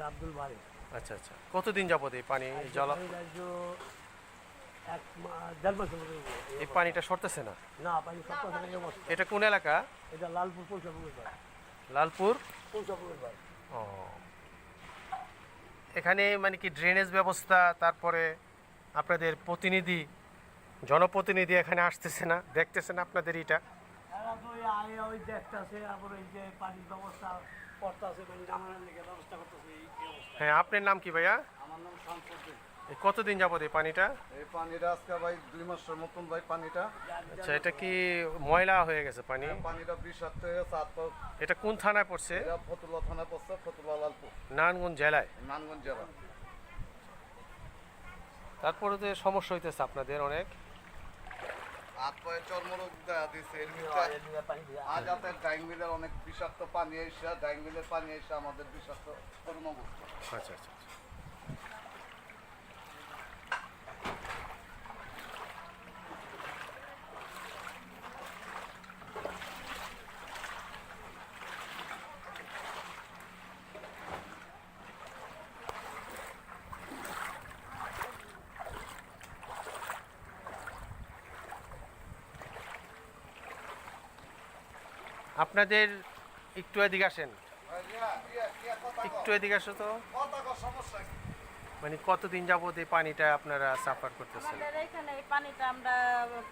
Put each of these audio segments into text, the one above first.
আব্দুল বাড়ি আচ্ছা আচ্ছা। কতদিন যাবত এই পানি জল এক দেড় মাসের মতো এই পানিটা সরতেছে না? না পানি এটা কোন এলাকা? এটা লালপুর লালপুর? ও। এখানে মানে কি ড্রেনেজ ব্যবস্থা তারপরে আপনাদের প্রতিনিধি জনপ্রতিনিধি এখানে আসতেছে না? দেখতেছে না আপনাদের এটা? ওই দেখতেছে আবার ওই যে পানির ব্যবস্থা করতেছে মানে ব্যবস্থা করতেছে এই এই অবস্থা হ্যাঁ আপনার নাম কি ভাইয়া? আমার নাম শামসুদ্দিন। এই কতদিন যাবত এই পানিটা? এই পানিটা আজকে ভাই দুই মাসের মতন ভাই পানিটা। আচ্ছা এটা কি ময়লা হয়ে গেছে পানি? পানিটা বিষাক্ত হয়ে গেছে এটা কোন থানায় পড়ছে? এটা ফতুল্লা থানা পড়ছে ফতুল্লা লালপুর। নারায়ণগঞ্জ জেলায়? নানগঞ্জ জেলা। তারপরে তো সমস্যা হইতেছে আপনাদের অনেক। হাত পায়ে চর্মরোগ এর ভিতরে আজ রাতে ডাইং মিলের অনেক বিষাক্ত পানি এসে ড্রাইং মিলের পানি এসে আমাদের বিষাক্ত কর্মগ্রস্ত আচ্ছা আচ্ছা। আপনাদের একটু এদিকে আসেন। একটু এদিকে আসো তো? মানে কতদিন যাবত এই পানিটা আপনারা সাফার করতেছেন? আমাদের এখানে এই পানিটা আমরা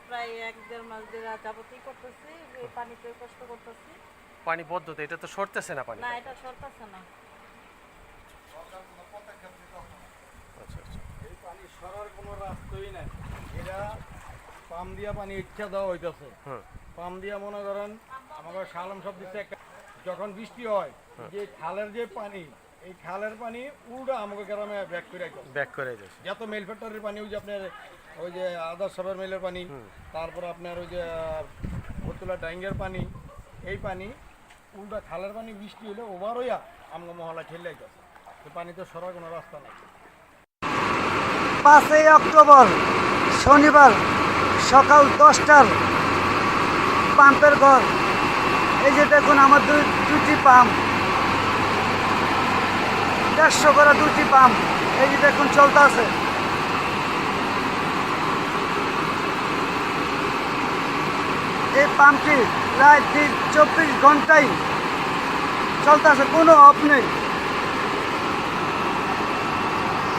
প্রায় এক দেড় মাস ধরে যাবতীয় করতেছি এই পানিতে কষ্ট করতেছি। পানি বদ্ধতা এটা তো সরতেছে না পানি না এটা সরতেছে না। আচ্ছা আচ্ছা। এই পানি সরার কোনো রাস্তাই নাই। এটা পাম দিয়া পানি ইচ্ছা দেওয়া হইতেছে। হুম পাম দিয়া মনে করেন আমাকে সালাম সব দিচ্ছে একটা যখন বৃষ্টি হয় যে খালের যে পানি এই খালের পানি উল্টা আমাকে গ্রামে ব্যাক করে ব্যাক করে যত মেল ফ্যাক্টরির পানি ওই যে আপনার ওই যে আদার সাবের মেলের পানি তারপর আপনার ওই যে ভতুলা ডাইঙ্গের পানি এই পানি উল্টা খালের পানি বৃষ্টি হলে ওভার হইয়া আমাকে মহলা ঠেলে আইতেছে তো পানিতে সরার কোনো রাস্তা নাই। পাঁচই অক্টোবর শনিবার সকাল দশটার পাম্পের ঘর। এই যে দেখুন, আমার দুটি পাম্প। দেড়শো করে দুটি পাম্প। এই যে দেখুন, চলতে আছে। এই পাম্পটি প্রায় চব্বিশ ঘন্টাই চলতে আছে, কোনো অফ নেই।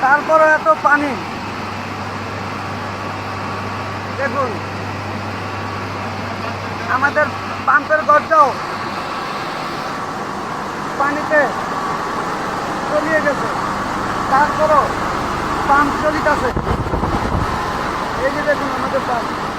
তারপরে এত পানি। দেখুন। আমাদের পাম্পের ঘরটাও পানিতে তলিয়ে গেছে। তারপরও পাম্প চলিতেছে। এই যে দেখুন আমাদের পাম্প।